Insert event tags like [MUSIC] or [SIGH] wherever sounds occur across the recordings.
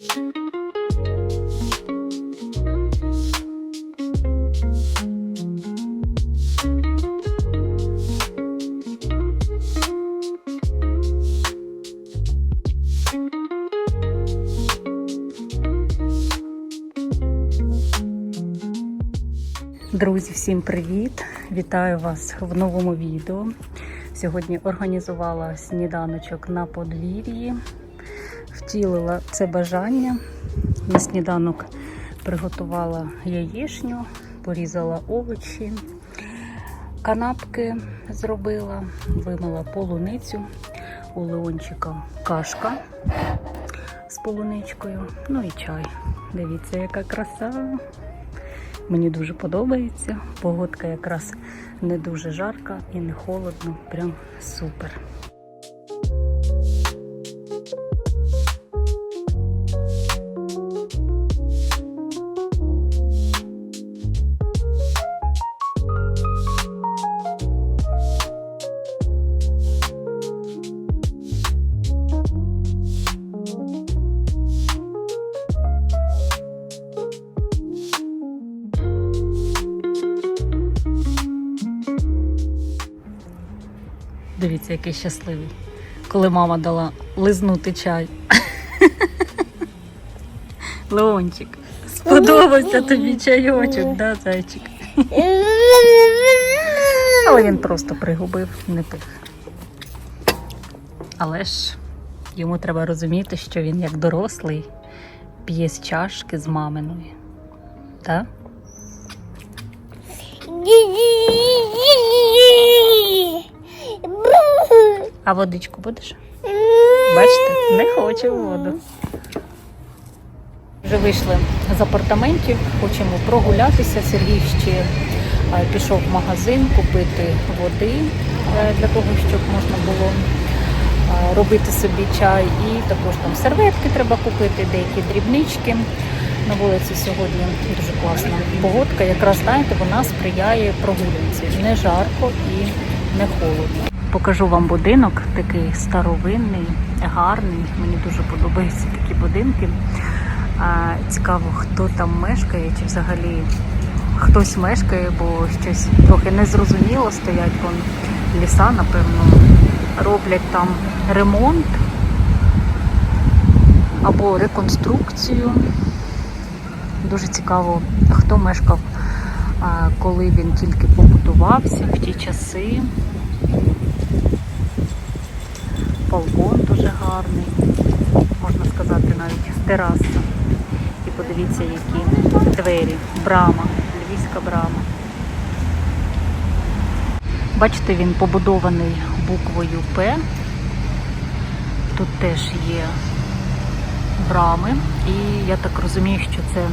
Друзі, всім привіт! Вітаю вас в новому відео. Сьогодні організувала сніданочок на подвір'ї, втілила це бажання. На сніданок приготувала яєчню, порізала овочі, канапки зробила, вимила полуницю у Леончика кашка з полуничкою, ну і чай. Дивіться, яка краса. Мені дуже подобається. Погодка якраз не дуже жарка і не холодно. Прям супер. Щасливий. Коли мама дала лизнути чай. Леончик, сподобався тобі чайочок, да, зайчик? Але він просто пригубив, не пив. Але ж йому треба розуміти, що він як дорослий п'є з чашки з маминої. Так? А водичку будеш? Бачите, не хоче воду. Вже вийшли з апартаментів, хочемо прогулятися. Сергій ще пішов в магазин купити води е, для того, щоб можна було робити собі чай. І також там серветки треба купити, деякі дрібнички. На вулиці сьогодні дуже класна погодка. Якраз знаєте, вона сприяє прогулянці. Не жарко і не холодно. Покажу вам будинок, такий старовинний, гарний. Мені дуже подобаються такі будинки. Цікаво, хто там мешкає, чи взагалі хтось мешкає, бо щось трохи незрозуміло стоять вон ліса, напевно, роблять там ремонт або реконструкцію. Дуже цікаво, хто мешкав, коли він тільки побудувався в ті часи. Балкон дуже гарний, можна сказати, навіть тераса. І подивіться, які двері, брама, львівська брама. Бачите, він побудований буквою П. Тут теж є брами. І я так розумію, що це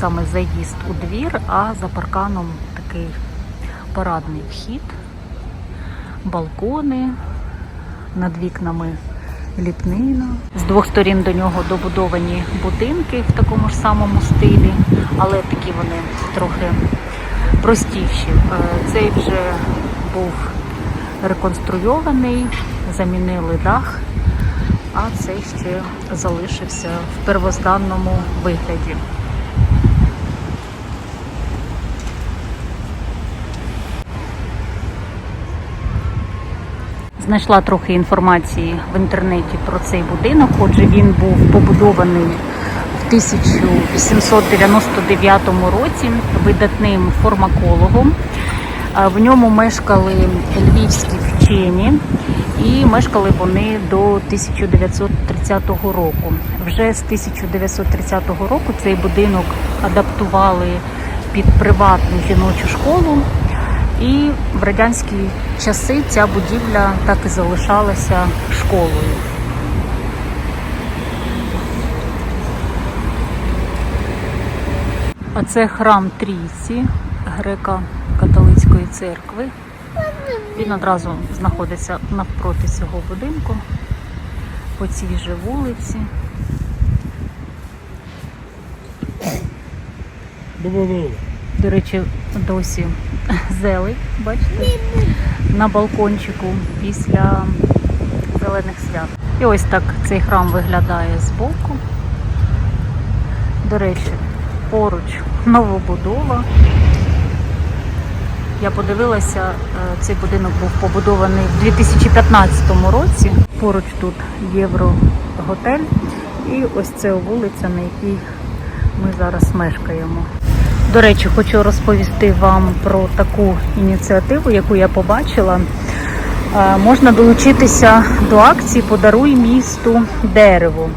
саме заїзд у двір, а за парканом такий парадний вхід, балкони, над вікнами ліпнина. З двох сторін до нього добудовані будинки в такому ж самому стилі, але такі вони трохи простіші. Е, Цей вже був реконструйований, замінили дах, а цей ще залишився в первозданному вигляді. Знайшла трохи інформації в інтернеті про цей будинок. Отже, він був побудований в 1899 році видатним фармакологом. Е, В ньому мешкали львівські вчені, і мешкали вони до 1930 року. Вже з 1930 року цей будинок адаптували під приватну жіночу школу. І в радянські часи ця будівля так і залишалася школою. А це храм Трійці греко-католицької церкви. Він одразу знаходиться навпроти цього будинку, по цій же вулиці. До речі, досі зелень, бачите, на балкончику після зелених свят. І ось так цей храм виглядає збоку. До речі, поруч новобудова. Я подивилася, е, цей будинок був побудований в 2015 році. Поруч тут Євроготель. І ось це вулиця, на якій ми зараз мешкаємо. До речі, хочу розповісти вам про таку ініціативу, яку я побачила. Е, Можна долучитися до акції Подаруй місту дерево.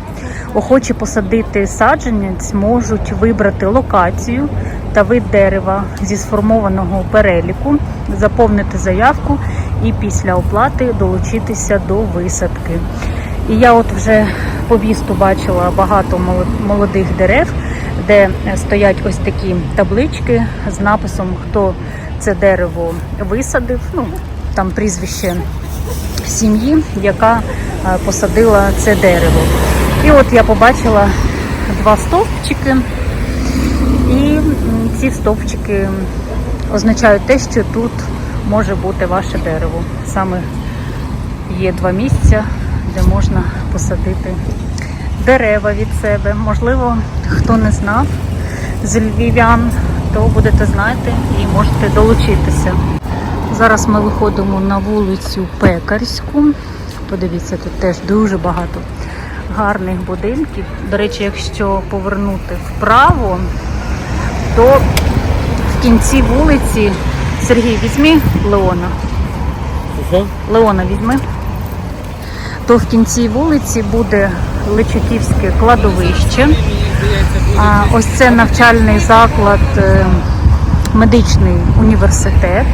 Охочі посадити саджанець можуть вибрати локацію та вид дерева зі сформованого переліку, заповнити заявку і після оплати долучитися до висадки. І я от вже по місту бачила багато молодих дерев, де стоять ось такі таблички з написом, хто це дерево висадив. Ну там прізвище сім'ї, яка е, посадила це дерево. І от я побачила два стовпчики, і ці стовпчики означають те, що тут може бути ваше дерево. Саме є два місця, де можна посадити дерева від себе. Можливо, хто не знав з львів'ян, то будете знати і можете долучитися. Зараз ми виходимо на вулицю Пекарську. Подивіться, тут теж дуже багато гарних будинків. До речі, якщо повернути вправо, то в кінці вулиці Сергій, візьми Леона. Леона візьми. То в кінці вулиці буде Личаківське кладовище. Ось це навчальний заклад, е, медичний університет.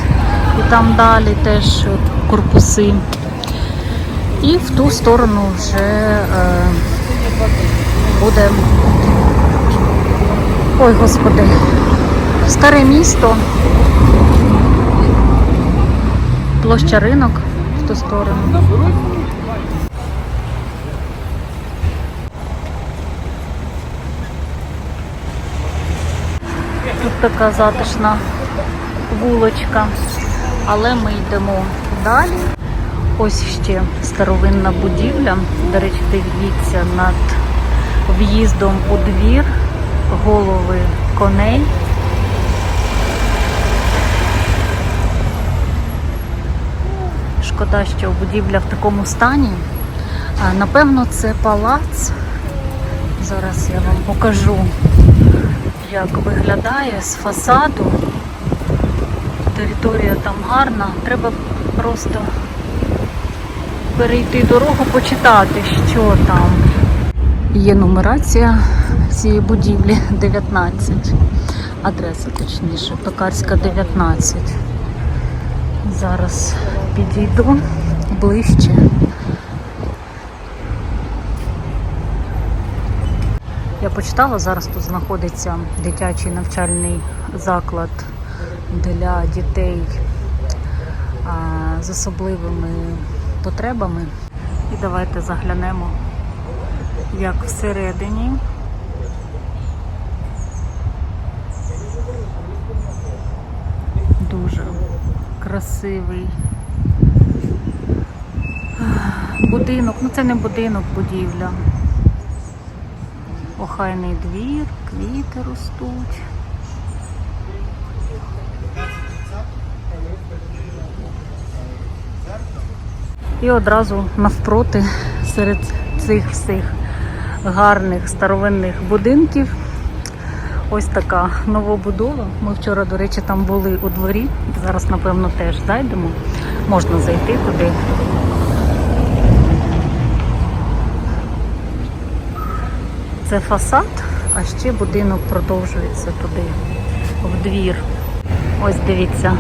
І там далі теж корпуси. І в ту сторону вже е, буде. Ой, господи, старе місто. Площа ринок в ту сторону. Тут така затишна вулочка, але ми йдемо далі. Ось ще старовинна будівля. До речі, дивіться над в'їздом у двір голови коней. Шкода, що будівля в такому стані. Напевно, це палац. Зараз я вам покажу, як виглядає з фасаду. Територія там гарна. Треба просто перейти дорогу, почитати, що там. Є нумерація цієї будівлі [LAUGHS] 19. Адреса точніше, Пекарська 19. Зараз підійду ближче. Я почитала, зараз тут знаходиться дитячий навчальний заклад для дітей з особливими потребами. І давайте заглянемо, як всередині. Дуже красивий будинок. Ну це не будинок, будівля. Охайний двір, квіти ростуть. І одразу навпроти серед цих всіх гарних старовинних будинків ось така новобудова. Ми вчора, до речі, там були у дворі. Зараз, напевно, теж зайдемо. Можна зайти туди. Це фасад, а ще будинок продовжується туди, в двір. Ось дивіться,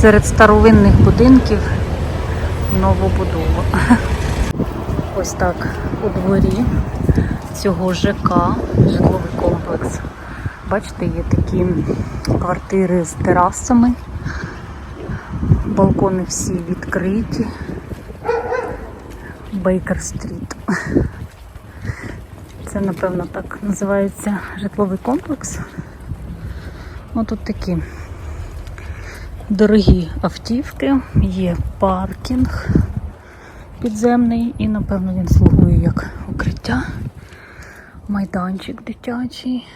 серед старовинних будинків новобудова. [LAUGHS] Ось так у дворі цього ЖК, житловий комплекс. Бачите, є такі квартири з терасами. Балкони всі відкриті. Бейкер стріт. [LAUGHS] Це, напевно, так називається житловий комплекс. Ось тут такі дорогі автівки, є паркінг підземний і, напевно, він слугує як укриття. Майданчик дитячий.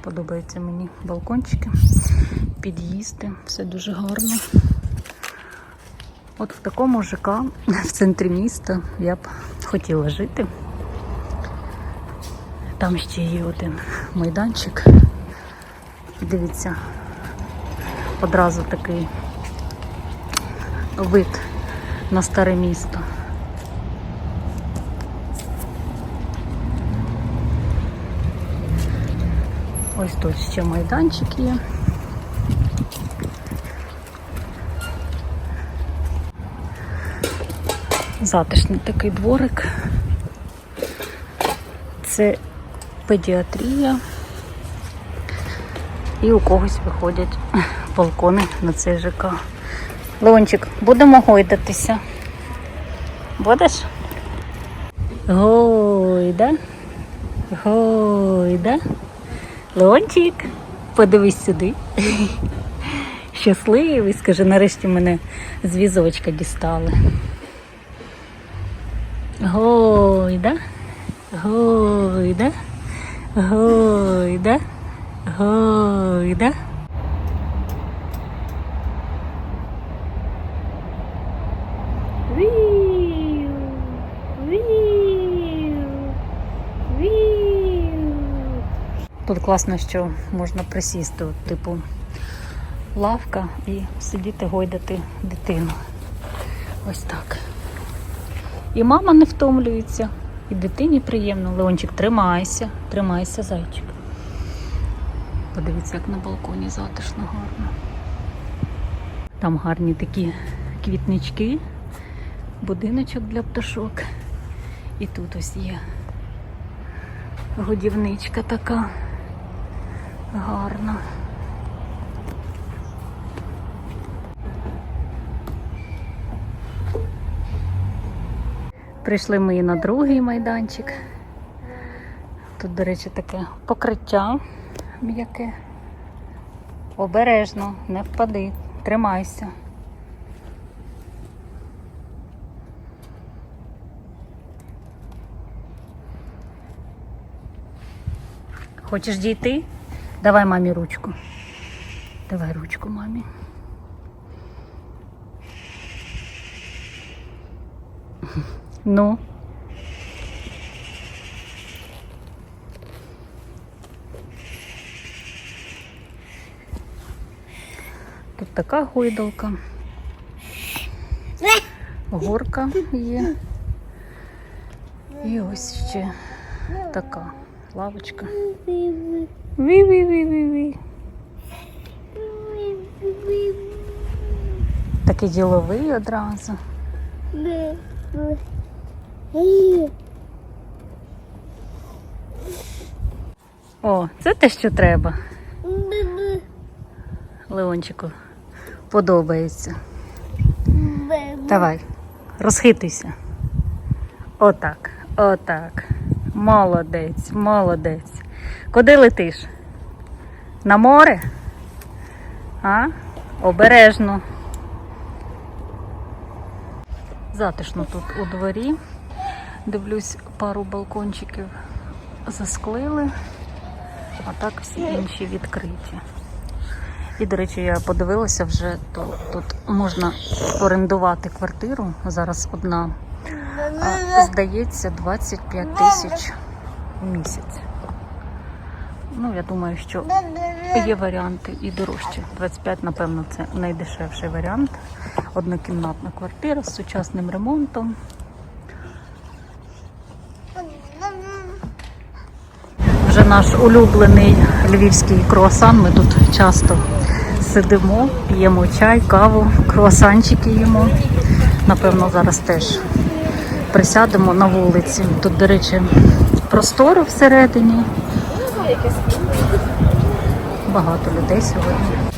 Подобаються мені балкончики, під'їзди, все дуже гарно. От в такому ЖК в центрі міста я б хотіла жити. Там ще є один майданчик. Дивіться, одразу такий вид на старе місто. Ось тут ще майданчик є. Затишний такий дворик. Це педіатрія. І у когось виходять балкони на цей ЖК. Леончик, будемо гойдатися. Будеш? Гойда. Гойда. Леончик, подивись сюди. Щасливий, скажи, нарешті мене з візочка дістали. Гойда. Гойда. Гойда. Гойда. Віу. Віу. Віу. Тут класно, що можна присісти, типу лавка і сидіти гойдати дитину. Ось так. І мама не втомлюється, і дитині приємно. Леончик, тримайся, тримайся, зайчик. Подивіться, як на балконі затишно гарно. Там гарні такі квітнички, будиночок для пташок. І тут ось є годівничка така гарна. Прийшли ми і на другий майданчик. Тут, до речі, таке покриття м'яке. Обережно, не впади, тримайся. Хочеш дійти? Давай мамі ручку. Давай ручку мамі. Ну. Тут така гойдалка. Горка є. І ось ще така лавочка. Ві-ві-ві-ві-ві. Такий діловий одразу. О, це те, що треба. Леончику подобається. Давай, розхитуйся. Отак, отак. Молодець, молодець. Куди летиш? На море? А? Обережно. Затишно тут у дворі. Дивлюсь, пару балкончиків засклили, а так всі інші відкриті. І, до речі, я подивилася вже, то тут можна орендувати квартиру. Зараз одна, здається, 25 тисяч в місяць. Ну, я думаю, що є варіанти і дорожчі. 25, напевно, це найдешевший варіант. Однокімнатна квартира з сучасним ремонтом. Вже наш улюблений львівський круасан. Ми тут часто сидимо, п'ємо чай, каву, круасанчики їмо. Напевно, зараз теж присядемо на вулиці. Тут, до речі, просторо всередині. Багато людей сьогодні.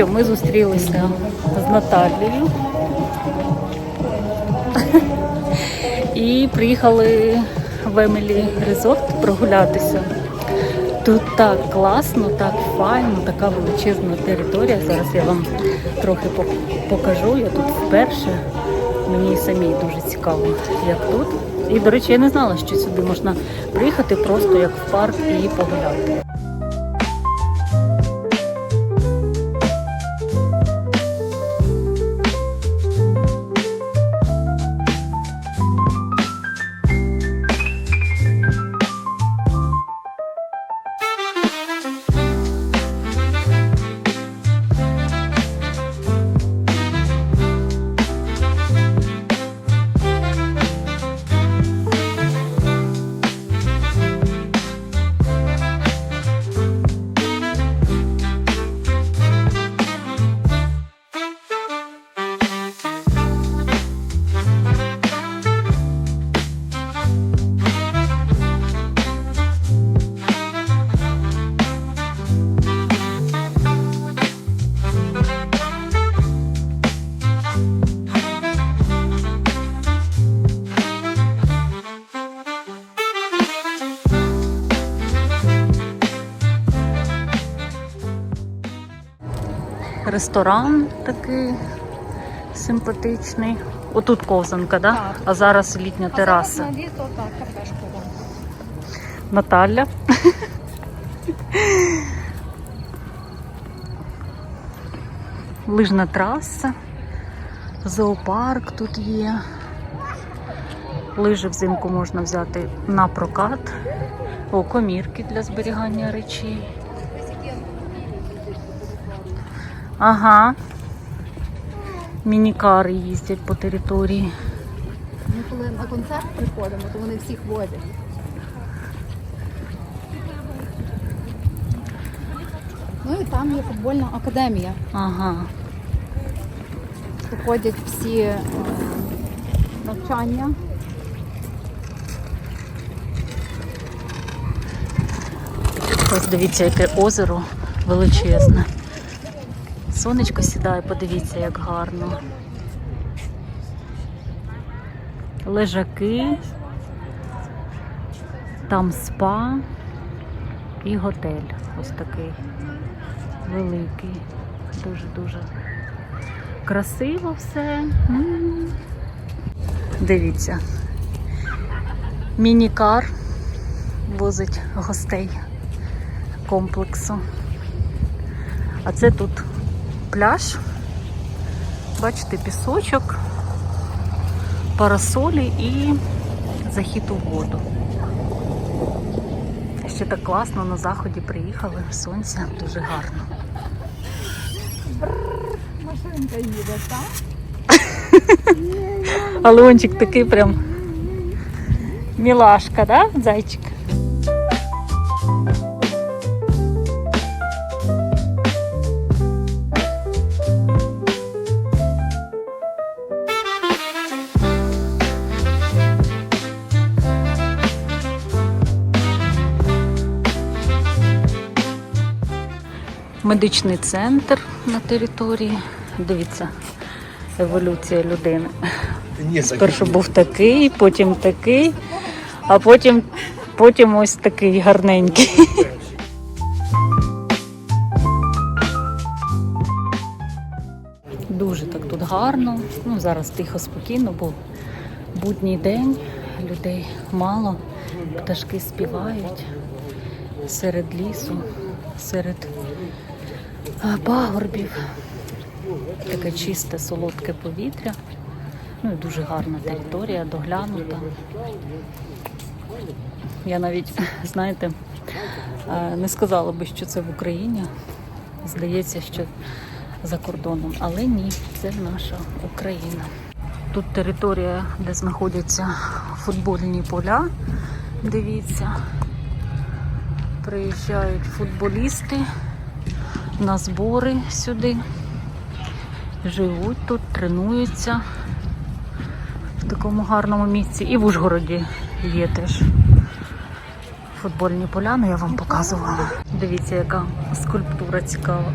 Що, ми зустрілися з Наталією і приїхали в Емілі Резорт прогулятися. Тут так класно, так файно, така величезна територія. Зараз я вам трохи покажу. Я тут вперше. Мені самій дуже цікаво, як тут. І, до речі, я не знала, що сюди можна приїхати просто як в парк і погуляти. Ресторан такий симпатичний. Отут ковзанка, да? Так. а зараз літня тераса. На літо так, кафешку. Наталя. Лижна траса, зоопарк тут є. Лижі взимку можна взяти на прокат. О, комірки для зберігання речей. Ага. Мінікари їздять по території. Ми коли на концерт приходимо, то вони всіх возять. Ну і там є футбольна академія. Ага. Проходять всі е, навчання. Ось дивіться, яке озеро величезне. Сонечко сідає, подивіться, як гарно. Лежаки, там спа і готель. Ось такий великий. Дуже-дуже красиво все. М. Дивіться. Мінікар возить гостей комплексу. А це тут пляж. Бачите, пісочок, парасолі і захід у воду. Ще так класно на заході приїхали, сонця дуже гарно. Машинка їде, так? [LAUGHS] А Леончик такий прям мілашка, да, зайчик? Медичний центр на території. Дивіться, еволюція людини. Спершу був такий, потім такий, а потім, потім ось такий гарненький. [LAUGHS] Дуже так тут гарно. Ну, зараз тихо, спокійно, бо будній день, людей мало, пташки співають серед лісу, серед пагорбів. Таке чисте, солодке повітря. Ну і дуже гарна територія, доглянута. Я навіть, [LAUGHS] знаєте, не сказала би, що це в Україні. Здається, що за кордоном. Але ні, це наша Україна. Тут територія, де знаходяться футбольні поля. Дивіться. Приїжджають футболісти на збори сюди. Живуть тут, тренуються в такому гарному місці. І в Ужгороді є теж футбольні поля, ну я вам показувала. Дивіться, яка скульптура цікава.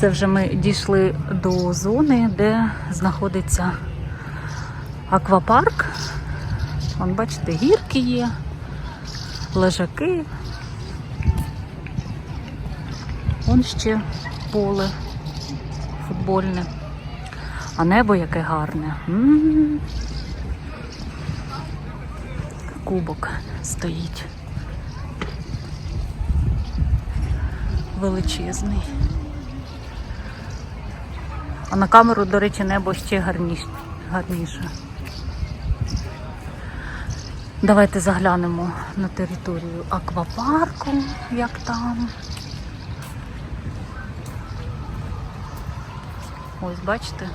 Це вже ми дійшли до зони, де знаходиться аквапарк. Вон, бачите, гірки є, лежаки. Вон ще поле футбольне. А небо яке гарне. М. Кубок стоїть. Величезний. А на камеру, до речі, небо ще гарніше. Давайте заглянемо на територію аквапарку, як там. Ось, бачите,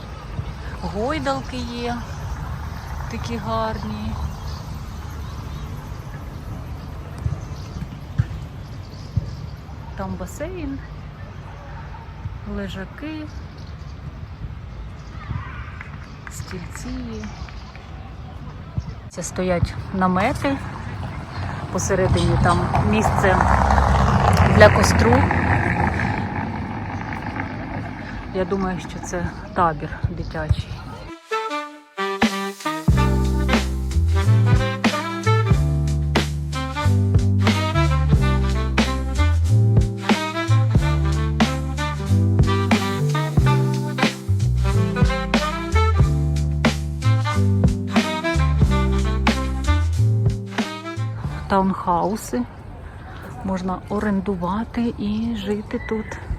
гойдалки є такі гарні. Там басейн, лежаки, стільці. Це стоять намети. Посередині там місце для костру. Я думаю, що це табір дитячий. Таунхауси можна орендувати і жити тут.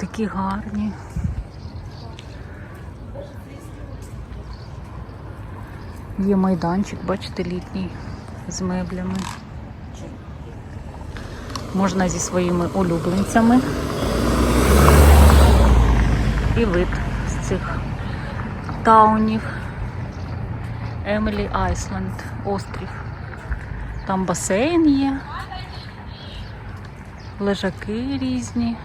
Такі гарні. Є майданчик, бачите, літній з меблями. Можна зі своїми улюбленцями. І вид з цих таунів. Емілі Айсленд, острів. Там басейн є, лежаки різні.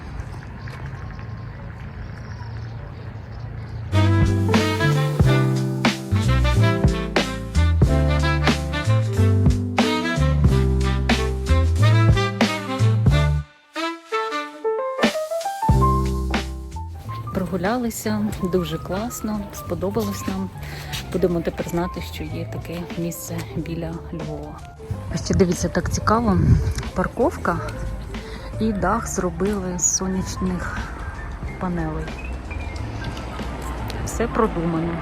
Прогулялися дуже класно, сподобалось нам. Будемо тепер знати, що є таке місце біля Львова. Ще дивіться, так цікаво. Парковка і дах зробили з сонячних панелей. Все продумано.